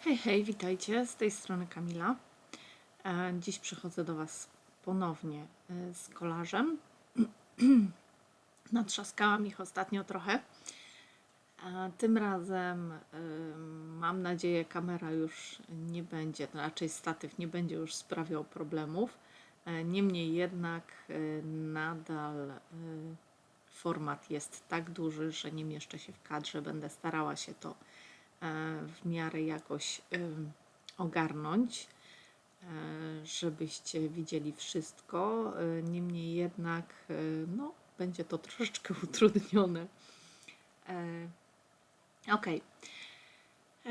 Hej, hej, witajcie. Z tej strony Kamila. E, Dziś przychodzę do Was ponownie e, z kolarzem. Natrzaskałam ich ostatnio trochę. E, Tym razem mam nadzieję, kamera już nie będzie, raczej statyw nie będzie już sprawiał problemów. Niemniej jednak nadal format jest tak duży, że nie mieszczę się w kadrze. Będę starała się to w miarę jakoś em, ogarnąć, e, żebyście widzieli wszystko. E, Niemniej jednak e, no, będzie to troszeczkę utrudnione. E. E,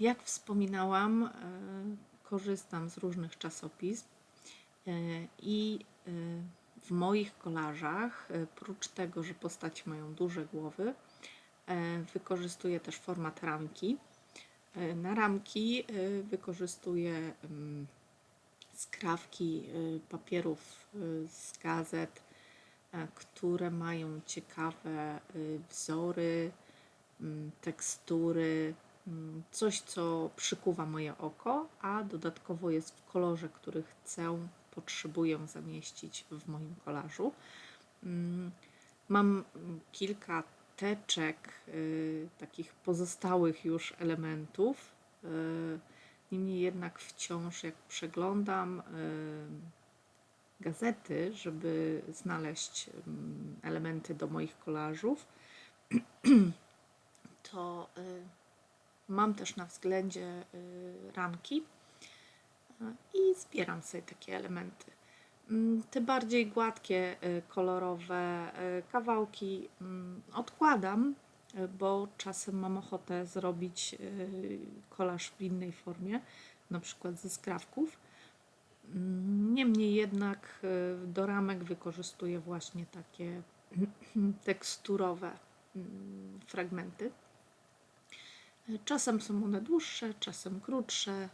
Jak wspominałam, e, korzystam z różnych czasopism e, i e, w moich kolażach, e, prócz tego, że postaci mają duże głowy, e, wykorzystuję też format ramki. E, Na ramki e, wykorzystuję mm, skrawki e, papierów e, z gazet, e, które mają ciekawe e, wzory, mm, tekstury, mm, coś, co przykuwa moje oko, a dodatkowo jest w kolorze, który chcę, potrzebuję zamieścić w moim kolażu. Mam kilka teczek, y, takich pozostałych już elementów. y, Niemniej jednak wciąż, jak przeglądam y, gazety, żeby znaleźć mm, elementy do moich kolażów, to mam też na względzie ramki y, i zbieram sobie takie elementy. Mm, Te bardziej gładkie, y, kolorowe y, kawałki mm, odkładam, y, bo czasem mam ochotę zrobić kolaż w innej formie, na przykład ze skrawków. Mm, Niemniej jednak do ramek wykorzystuję właśnie takie teksturowe fragmenty. Czasem są one dłuższe, czasem krótsze.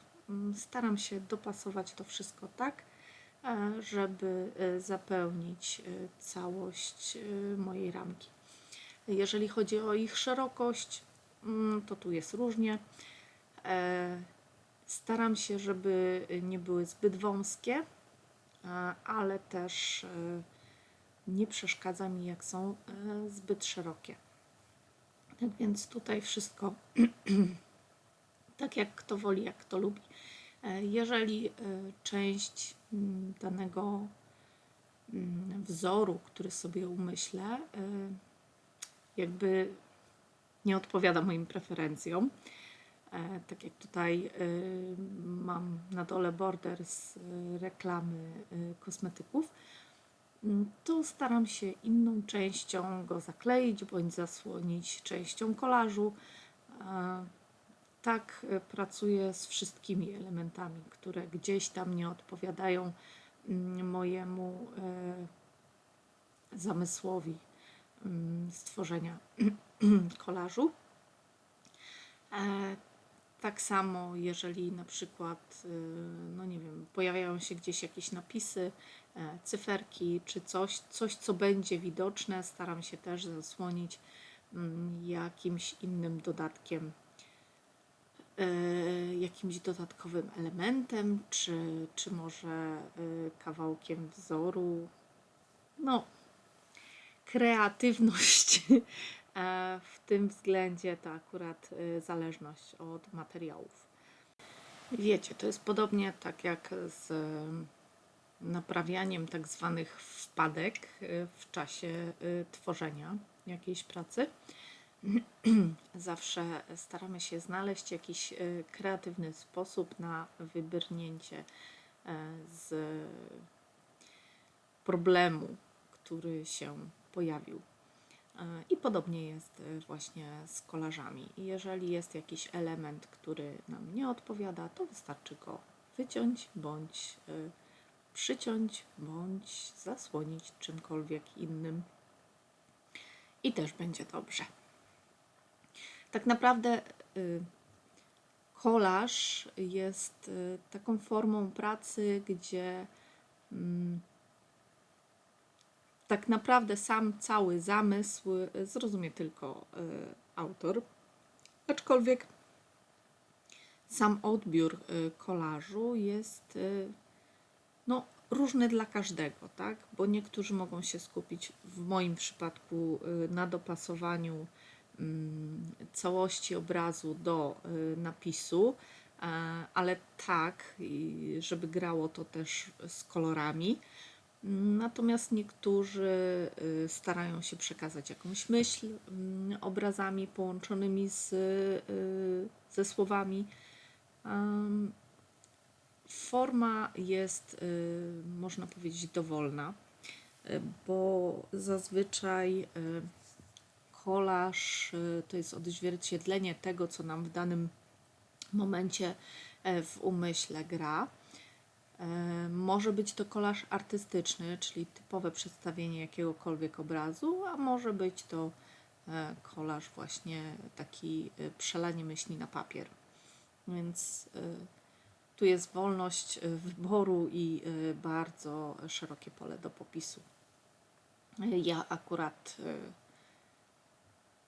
Staram się dopasować to wszystko tak, żeby e, zapełnić e, całość e, mojej ramki. Jeżeli chodzi o ich szerokość, mm, to tu jest różnie. Staram się, żeby nie były zbyt wąskie, ale też nie przeszkadza mi, jak są zbyt szerokie. Tak więc tutaj wszystko tak jak kto woli, jak kto lubi. E, Jeżeli e, część mm, danego mm, wzoru, który sobie umyślę, e, jakby nie odpowiada moim preferencjom, tak jak tutaj mam na dole border z reklamy kosmetyków, mm, to staram się inną częścią go zakleić bądź zasłonić częścią kolażu. Tak e, pracuję z wszystkimi elementami, które gdzieś tam nie odpowiadają mm, mojemu e, zamysłowi mm, stworzenia kolażu. E, Tak samo, jeżeli na przykład, no nie wiem, pojawiają się gdzieś jakieś napisy, cyferki czy coś, coś co będzie widoczne, staram się też zasłonić mm, jakimś innym dodatkiem, jakimś dodatkowym elementem, czy, czy może y, kawałkiem wzoru. No, kreatywność e, w tym względzie to akurat zależność od materiałów. Wiecie, to jest podobnie tak jak z em, naprawianiem tak zwanych wpadek w czasie tworzenia jakiejś pracy. Zawsze staramy się znaleźć jakiś y, kreatywny sposób na wybrnięcie e, z problemu, który się pojawił. E, I podobnie jest e, właśnie z kolażami. Jeżeli jest jakiś element, który nam nie odpowiada, to wystarczy go wyciąć bądź e, przyciąć, bądź zasłonić czymkolwiek innym. I też będzie dobrze. Tak naprawdę y, kolaż jest y, taką formą pracy, gdzie mm, tak naprawdę sam cały zamysł y, zrozumie tylko autor. Aczkolwiek sam odbiór kolażu jest no, różny dla każdego, tak? Bo niektórzy mogą się skupić w moim przypadku na dopasowaniu całości obrazu do y, napisu, e, ale tak, żeby grało to też z kolorami. Natomiast niektórzy y, starają się przekazać jakąś myśl mm, obrazami połączonymi z, y, ze słowami. Forma jest, można powiedzieć, dowolna, bo zazwyczaj kolaż y, to jest odzwierciedlenie tego, co nam w danym momencie e, w umyśle gra. E, Może być to kolaż artystyczny, czyli typowe przedstawienie jakiegokolwiek obrazu, a może być to e, kolaż właśnie taki przelanie myśli na papier. Więc tu jest wolność wyboru i bardzo szerokie pole do popisu. Ja akurat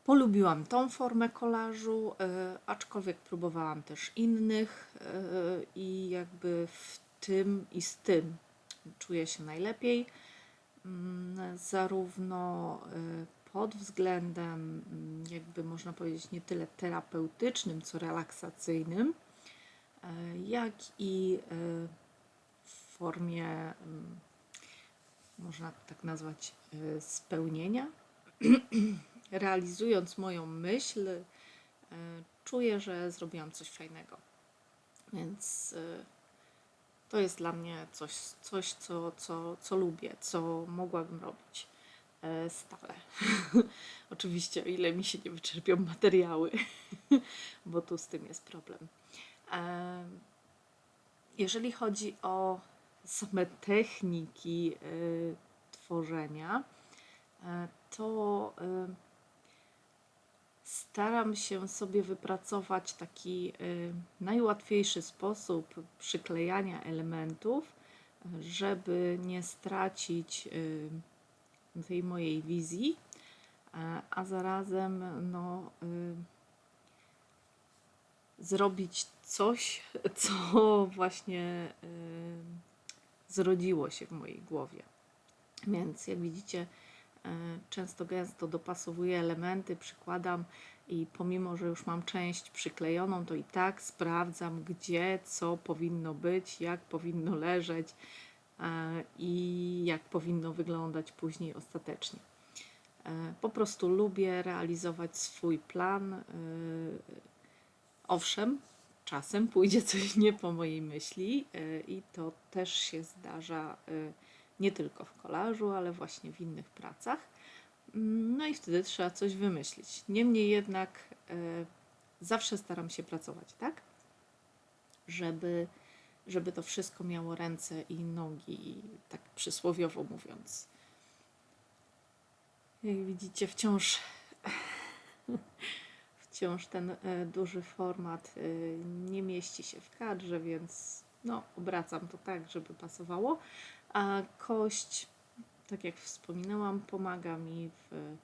polubiłam tą formę kolażu, e, aczkolwiek próbowałam też innych e, i jakby w tym i z tym czuję się najlepiej. Mm, Zarówno e, pod względem, mm, jakby można powiedzieć, nie tyle terapeutycznym, co relaksacyjnym, jak i w formie, mm, można tak nazwać, spełnienia. Realizując moją myśl, e, czuję, że zrobiłam coś fajnego. Więc e, to jest dla mnie coś, coś co, co, co lubię, co mogłabym robić e, stale. Oczywiście, o ile mi się nie wyczerpią materiały, bo tu z tym jest problem. Jeżeli chodzi o same techniki tworzenia, to staram się sobie wypracować taki y, najłatwiejszy sposób przyklejania elementów, żeby nie stracić y, tej mojej wizji, a- zarazem no, y, zrobić coś, co właśnie zrodziło się w mojej głowie. Więc jak widzicie, często gęsto dopasowuję elementy, przykładam i pomimo, że już mam część przyklejoną, to i tak sprawdzam, gdzie co powinno być, jak powinno leżeć e, i jak powinno wyglądać później ostatecznie. E, Po prostu lubię realizować swój plan. e, Owszem, czasem pójdzie coś nie po mojej myśli e, i to też się zdarza e, nie tylko w kolażu, ale właśnie w innych pracach. Mm, No i wtedy trzeba coś wymyślić. Niemniej jednak e, zawsze staram się pracować tak, żeby, żeby to wszystko miało ręce i nogi, tak przysłowiowo mówiąc. Jak widzicie, wciąż wciąż ten e, duży format e, nie mieści się w kadrze, więc no, obracam to tak, żeby pasowało. A kość, tak jak wspominałam, pomaga mi w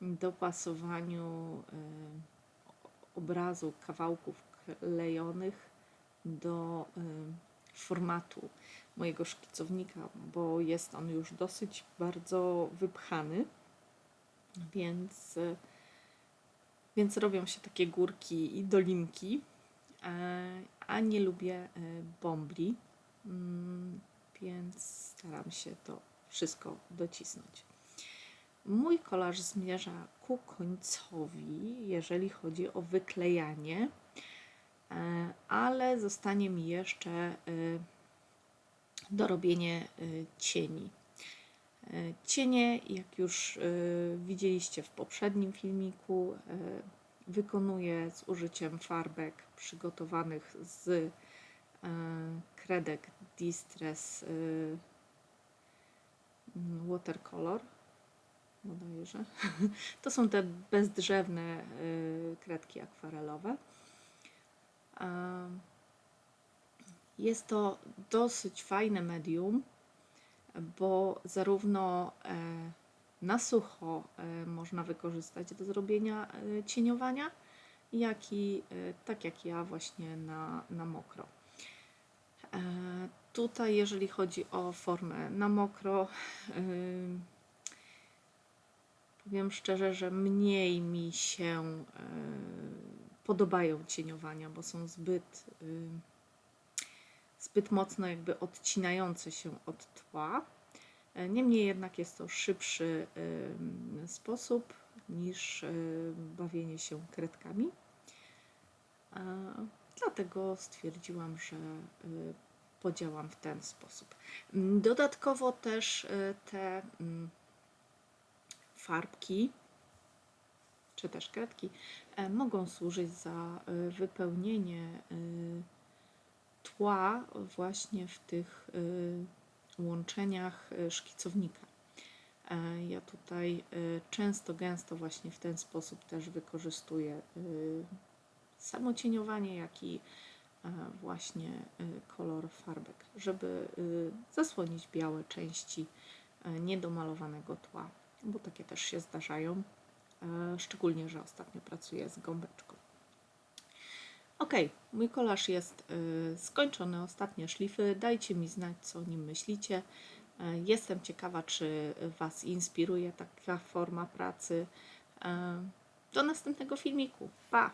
dopasowaniu e, obrazu kawałków klejonych do e, formatu mojego szkicownika, bo jest on już dosyć bardzo wypchany, więc e, więc robią się takie górki i dolinki, a nie lubię bombli, mm, więc staram się to wszystko docisnąć. Mój kolaż zmierza ku końcowi, jeżeli chodzi o wyklejanie, e, ale zostanie mi jeszcze e, dorobienie e, cieni. Cienie, jak już widzieliście w poprzednim filmiku, wykonuję z użyciem farbek przygotowanych z kredek Distress e, mm, Watercolor. Bodajże. To są te bezdrzewne e, kredki akwarelowe. E, Jest to dosyć fajne medium bo zarówno e, na sucho e, można wykorzystać do zrobienia e, cieniowania, jak i tak jak ja właśnie na, na mokro. E, Tutaj, jeżeli chodzi o formę na mokro, ym, powiem szczerze, że mniej mi się y, podobają cieniowania, bo są zbyt, zbyt mocno jakby odcinające się od tła. E, Niemniej jednak jest to szybszy sposób niż bawienie się kredkami. Dlatego stwierdziłam, że y, podziałam w ten sposób. Dodatkowo też y, te mm, farbki, czy też kredki, e, mogą służyć za y, wypełnienie tła właśnie w tych łączeniach szkicownika. E, Ja tutaj często, gęsto właśnie w ten sposób też wykorzystuję samo cieniowanie, jak i e, właśnie y, kolor farbek, żeby y, zasłonić białe części e, niedomalowanego tła, bo takie też się zdarzają, e, szczególnie, że ostatnio pracuję z gąbeczką. Ok, mój kolaż jest skończony, ostatnie szlify. Dajcie mi znać, co o nim myślicie. E, Jestem ciekawa, czy Was inspiruje taka forma pracy. E, Do następnego filmiku. Pa!